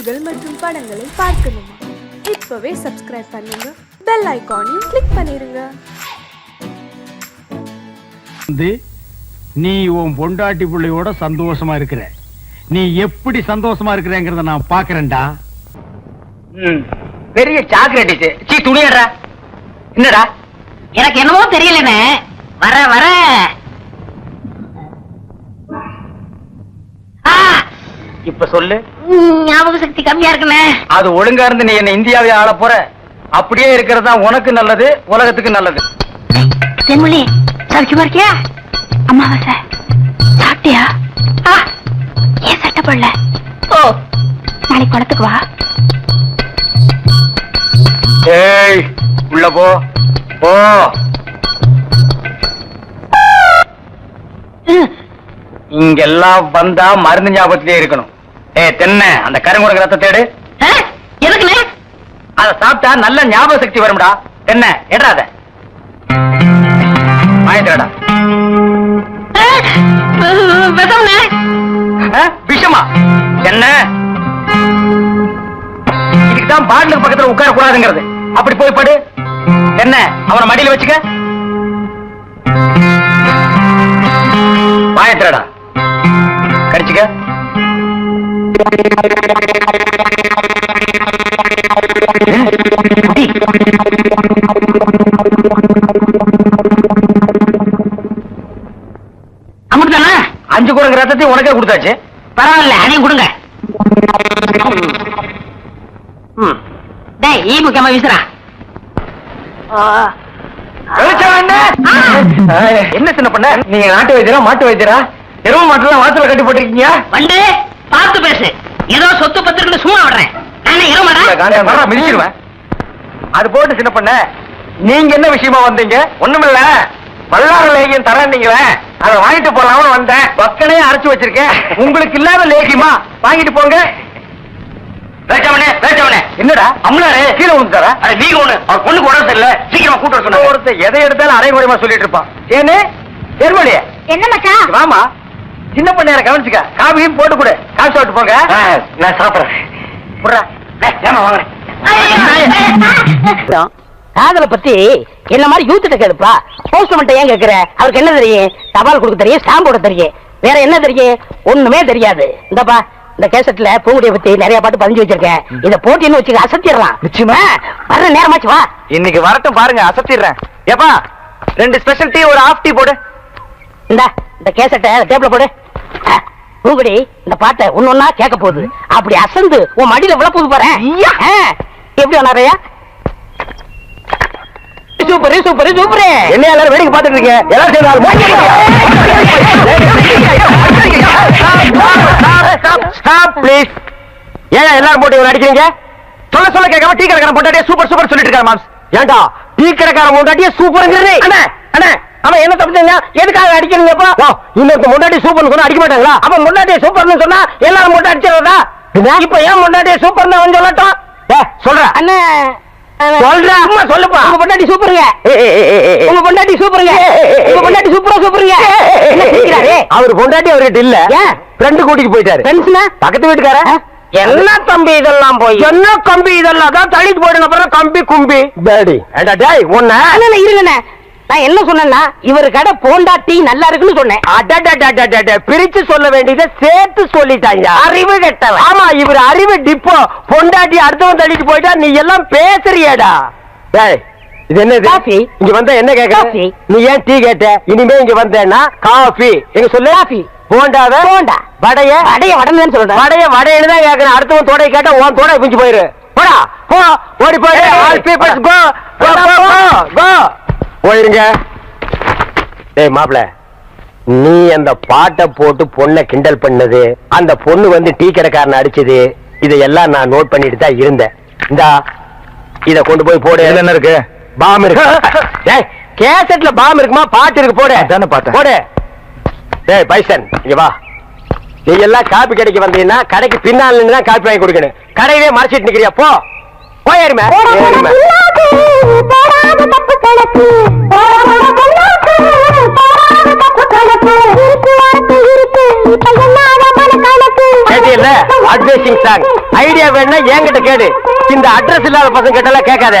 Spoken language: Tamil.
செய்திகள் மற்றும் படங்களை பார்க்கணுமா? இப்பவே சப்ஸ்கிரைப் பண்ணுங்க. பெல் ஐகானையும் கிளிக் பண்ணிருங்க. வந்து நீ உன் பொண்டாட்டி பிள்ளையோட சந்தோஷமா இருக்கிற. நீ எப்படி சந்தோஷமா இருக்கிறேங்கிறத நான் பாக்குறேன்டா ம். பெரிய சாக்லேட் சீ துணியடா என்னடா? எனக்கு என்னமோ தெரியலண்ணே. வர வர. இப்ப சொல்லு. ஞாபக சக்தி கம்மியா இருக்குண்ணே அது ஒழுங்கா இருந்து நீ என்ன இந்தியாவே ஆள போற. அப்படியே இருக்கிறது உனக்கு நல்லது உலகத்துக்கு நல்லது. தென்மொழி சௌக்கியமா இருக்கியா? அம்மாவாசை சாப்பிட்டியா? ஏன் சட்டை போடல? ஓ நாளைக்கு குளத்துக்கு வா. ஏய் உள்ள போ. போ. இங்கெல்லாம் வந்தா மருந்து ஞாபகத்திலே இருக்கணும். ஏய் தென்ன அந்த கருங்குரங்க ரத்த தேடு. எதுக்குண்ணே? அத சாப்பிட்டா நல்ல ஞாபக சக்தி வரும்டா. தென்ன ஆ, விஷம்ண்ணே? விஷமா? என்ன? இதுக்குதான் பாட்டிலுக்கு பக்கத்துல உட்கார கூடாதுங்கிறது அப்படி போய் படு. என்ன அவன மடியில வச்சுக்க. அமுட்டுதானே அஞ்சு குரங்கு ரத்தத்தையும் உனக்கே கொடுத்தாச்சு. பரவாயில்ல அதையும் கொடுங்க. டேய் ஈ முக்கியமா வீசுறா? என்ன சின்ன பண்ண? நீங்க நாட்டு வைத்தியரா மாட்டு வைத்தியரா? எருவு மாட்டுலாம் வாசல கட்டி போட்டிருக்கீங்க? வந்து பார்த்து பேசு. ஏதோ சொத்து பத்திரிக்கை சும்மா விடுறேன். நானே வரா, மிதிச்சிருவேன். அது போட்டு சின்ன பண்ண நீங்க என்ன விஷயமா வந்தீங்க? ஒண்ணுமில்ல. பல்லார லேகியம் தரேன்னீங்களே. அதை வாங்கிட்டு போலாம்னு வந்தேன். பக்கனே அரைச்சு வச்சிருக்கேன். உங்களுக்கு இல்லாத லேகியமா? வாங்கிட்டு போங்க. வேச்சவனே வேச்சவனே என்னடா? அம்லாரே கீழே விழுந்துட்டாரா அட நீங்க ஒண்ணு அவர் பொண்ணுக்கு உடம்பு சரியில்லை. சீக்கிரமா கூட்டு சொன்ன ஒருத்தர் எதை எடுத்தாலும் அரைகுறையமா சொல்லிட்டு இருப்பான். ஏன்னு தெருமொழியே என்ன மச்சான்? வாமா. சின்ன பண்ணையார கவனிச்சுக்க. காபியும் போட்டு கொடு. காசு சாப்பிட்டு போங்க. நான் சாப்பிடுறேன். காதல பத்தி என்ன மாதிரி யூத்திட்ட கேளுப்பா. போஸ்ட்மேன் ஏன் கேக்குற? அவருக்கு என்ன தெரியும்? தபால் கொடுக்க தெரியும் ஸ்டாம்ப் போட தெரியும். வேற என்ன தெரியும்? ஒண்ணுமே தெரியாது. இந்தப்பா இந்த கேசட்ல பூங்குடிய பத்தி நிறைய பாட்டு பதிஞ்சு வச்சிருக்கேன். இத போட்டின்னு வச்சுக்க அசத்திடலாம். நிச்சயமா? வர்ற நேரமாச்சு வா. இன்னைக்கு வரட்டும் பாருங்க அசத்திடுறேன். ஏப்பா ரெண்டு ஸ்பெஷல் டீ ஒரு ஆஃப் டீ போடு. இந்த இந்த கேசட்டை டேப்ல போடு பூங்குடி இந்த பாட்டை ஒன்னொன்னா கேட்க போகுது அப்படி அசந்து உன் மடியில விழ போது பாரு எப்படி வந்தாரையா சூப்பர் சூப்பர் சூப்பர் என்ன எல்லாரும் வேடிக்கை பார்த்துட்டு இருக்கீங்க எல்லாரும் சேர்ந்து ப்ளீஸ் ஏன் எல்லாரும் போட்டு இவரை அடிக்கிறீங்க சொல்ல சொல்ல கேட்காம டீ கடைக்காரன் பொண்டாட்டியே சூப்பர் சூப்பர் சொல்லிட்டு இருக்காரு மாம்ஸ் ஏன்டா டீ கடைக்காரன் பொண்டாட்டியே சூப்பர்ங்கிறது அண்ணே அண்ணே அவன் என்ன தப்பு செஞ்சா எதுக்காக அடிக்கிறீங்கப்பா இன்னொருத்த முன்னாடி சூப்பர்னு சொன்னா அடிக்க மாட்டாங்களா? அவன் முன்னாடியே சூப்பர்னு சொன்னா எல்லாரும் போட்டு அடிச்சிடறதா? இப்ப ஏன் முன்னாடியே சூப்பர்னு அவன் சொல்லட்டும்? சொல்ற. அண்ணா சொல்றா. அம்மா சொல்லுப்பா. உங்க பொண்டாட்டி சூப்பருங்க உங்க பொண்டாட்டி சூப்பருங்க உங்க பொண்டாட்டி சூப்பரா சூப்பருங்க? அவர் பொண்டாட்டி அவர்கிட்ட இல்ல? ஃப்ரெண்டு கூட்டிட்டு போயிட்டாரு. ஃப்ரெண்ட்ஸ்னா பக்கத்து வீட்டுக்கார? என்ன தம்பி இதெல்லாம் போய்? என்ன கம்பி இதெல்லாம்? தான் தள்ளிட்டு போயிடுங்க அப்புறம் கம்பி கும்பி. பேடி ஏண்டா டேய் உன்ன. அண்ணா இருங்கண்ணே. நான் என்ன சொன்னேன்னா இவர் கடை போண்டா டீ நல்லா இருக்குன்னு சொன்னேன். அடடடடடட பிரிச்சு சொல்ல வேண்டியதை சேர்த்து சொல்லிட்டாங்க. அறிவு கெட்டவன். ஆமா இவர் அறிவு டிப்போ. பொண்டாட்டி அடுத்தவன் தள்ளிட்டு போயிட்டா நீ எல்லாம் பேசுறியேடா. டேய் இது என்னது? காஃபி. இங்க வந்தா என்ன கேக்குற. நீ ஏன் டீ கேட்ட? இனிமே இங்க வந்தேன்னா காஃபி. எங்க சொல்லு? காஃபி. போண்டாவ? போண்டா. வடைய? அடைய வடன்னு சொல்றேன். வடைய வடைன்னு தான் கேக்குறேன். அடுத்தவன் தோடை கேட்டா உன் தோடை பிஞ்சு போயிரு. போடா. போ ஓடி போயிரு. ஆல் பீப்பிள்ஸ் கோ கோ கோ கோ போயிருங்க. டேய் மாப்ள நீ அந்த பாட்டை போட்டு பொண்ணை கிண்டல் பண்ணது அந்த பொண்ணு வந்து டீ கடைக்காரனை அடிச்சது இதையெல்லாம் நான் நோட் பண்ணிட்டு தான் இருந்தேன். இந்தா இத கொண்டு போய் போடு. என்ன இருக்கு? பாம் இருக்கு. டேய் கேசட்ல பாம் இருக்குமா? பாட்டு இருக்கு போடு. தானே பாட்டு போடு. டேய் பைசன் இங்க வா. நீ எல்லாம் காப்பி கடைக்கு வந்தீங்கன்னா கடைக்கு பின்னால் தான் காப்பி வாங்கி கொடுக்கணும். கடையவே மறைச்சிட்டு நிக்கிறியா? போ. போயிருமே. அட்வைசிங் சாங் ஐடியா வேணும்னா என்கிட்ட கேடு இந்த அட்ரஸ் இல்லாத பசங்க கிட்ட எல்லாம் கேட்காத.